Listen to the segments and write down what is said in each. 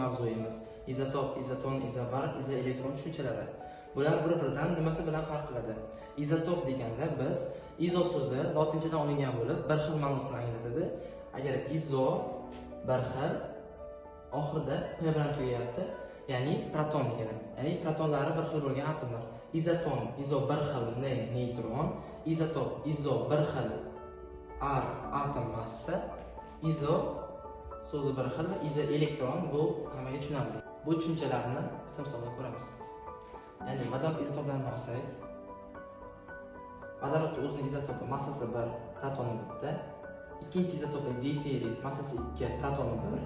mavzuyimiz. Izotop izoton izobar izoelektron tushunchalari bular bir biridan nimasi bilan farq qiladi? Izotop deganda biz izo so'zi lotinchadan olingan bo'lib bir xil ma'nosini anglatadi. Agar izo bir xil oxirida p bilan tugayapti ya'ni proton degani. Ya'ni protonlari bir xil bo'lgan atomlar. Izoton izo bir xil n neytron izotop izo bir xil r atom massa izo so'zi bir xil va izo elektron bu hammaga tushunarli. Bu tushunchalarni bitta misolda ko'ramiz. Ya'ni vodorod izotoplarni olsak vodorodni o'zini izotopi massasi bir protoni bitta ikkinchi izotopi deuteriy massasi ikki protoni bir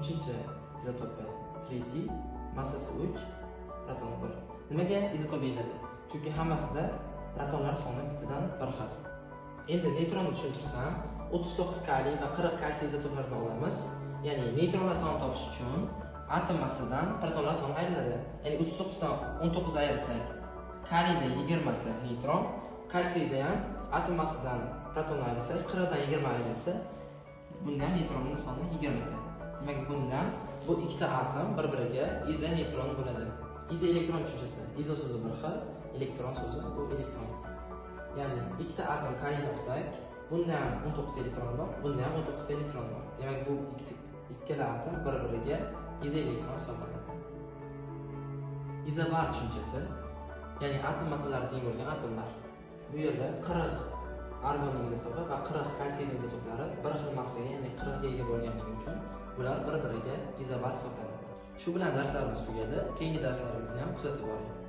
uchinchi izotopi tritiy massasi uch protoni bir. Nimaga izotop deyiladi? Chunki hammasida protonlar soni bittadan bir xil. Endi neytronni tushuntirsam o'ttiz to'qqiz kaliy va qirq kalsiy izotoplarni olamiz. Ya'ni neytronlar sonini topish uchun atom massasidan protonlar soni ayriladi. Ya'ni o'ttiz to'qqizdan o'n to'qqiz ayirsak kaliyda yigirmata neytron kalsiyda ham atom massasidan protonlar ayrilsa qirqdan yigirma ayrilsa bunda ham neytronning soni yigirmata demak bundan bu ikkita atom bir biriga izo neytron bo'ladi. Izo elektron tushunchasi. Izo so'zi bir xil elektron so'zi bu elektron. Ya'ni ikkita atom kaliyni olsak bunda ham o'n to'qqiz elektron bor bunda ham o'n to'qqizta elektron bor. Demak bu ikkala atom bir biriga izoelektron hisoblanadi. Izobar tushunchasi ya'ni atom massalari teng bo'lgan atomlar. Bu yerda qirq argon izotopi va qirq kalsiy izotoplari bir xil massaga ya'ni qirqga ega bo'lganligi uchun bular bir biriga izobar hisoblanadi. Shu bilan darslarimiz tugadi keyingi darslarimizni ham kuzatib boring.